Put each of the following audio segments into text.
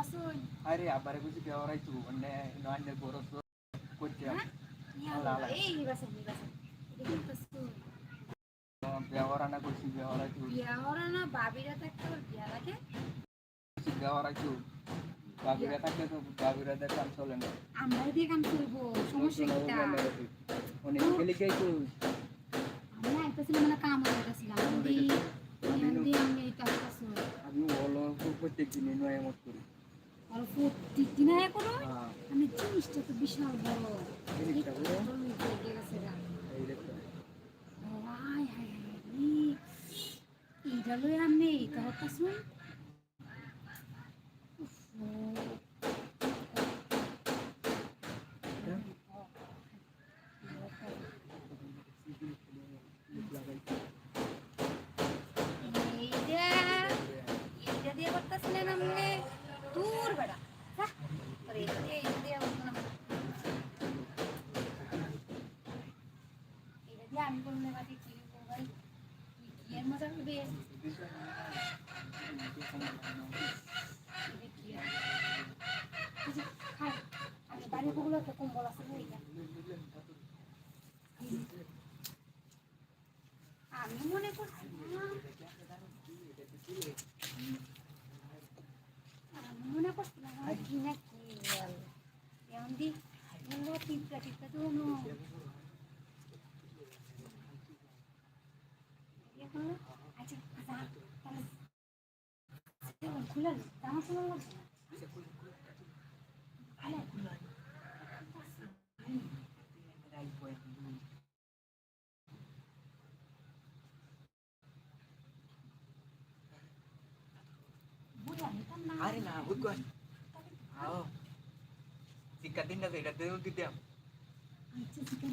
পাছুন আরে আবারে বুঝি বেওয়ারাই তু মানে নান্ডের বড় তো করতে আল্লাহ, আল্লাহ। এই এটা কি বেওয়ারা না করছি বেওয়ারাই তু বিয়া না বাবিরা থাকতে বিয়া লাগে বেওয়ারাই তু বাবিরা থাকলে তো বাবিরা দেখ কাম চলে না আমরা দিয়ে কাম করব সমস্যা কিটা অনেক খেলে গেই তো আমরা আইতাছিলাম মানে কাম হয়ে গেছিলাম আমি কাজ পাছুন আমি বলো প্রত্যেক দিনই নয় মত করি দিন আয়া করো? হ্যাঁ। মানে জিনিসটা তো বিশাল বড়। জিনিসটা বড়? বড় হয়ে গেছে গা। এই দেখো ও, আয় হায় হায় রে। এইটা লই আমি এইটা হতাছুন এইটা এইটা দিয়ে করতেছিলেন আপনি দূর বেড়া যা। তোর এইটা দিয়ে এইটা দিয়ে হতো না। এইটা দিয়ে আমি করলে বাকি কি করব ভাই তুই কি এর মজা করবি এটা কি আর? এই যে, খাই। আমি বাড়ির বগুলো একটা কম্বল আছে না, এইটা। আমি মনে করছিলাম আমি মনে করছিলাম আমার কি না কি বল এমন দি বলল টিপটা টিপটা তো আরে না বুঝ কর আও শিক্ষা দিন না এটা দেও দিতে আচ্ছা চিকেন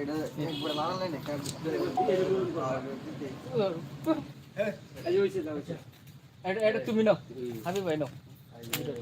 এটা একবার লাগালে না এটা তুমি নাও। আমি ভাই নাও। এটা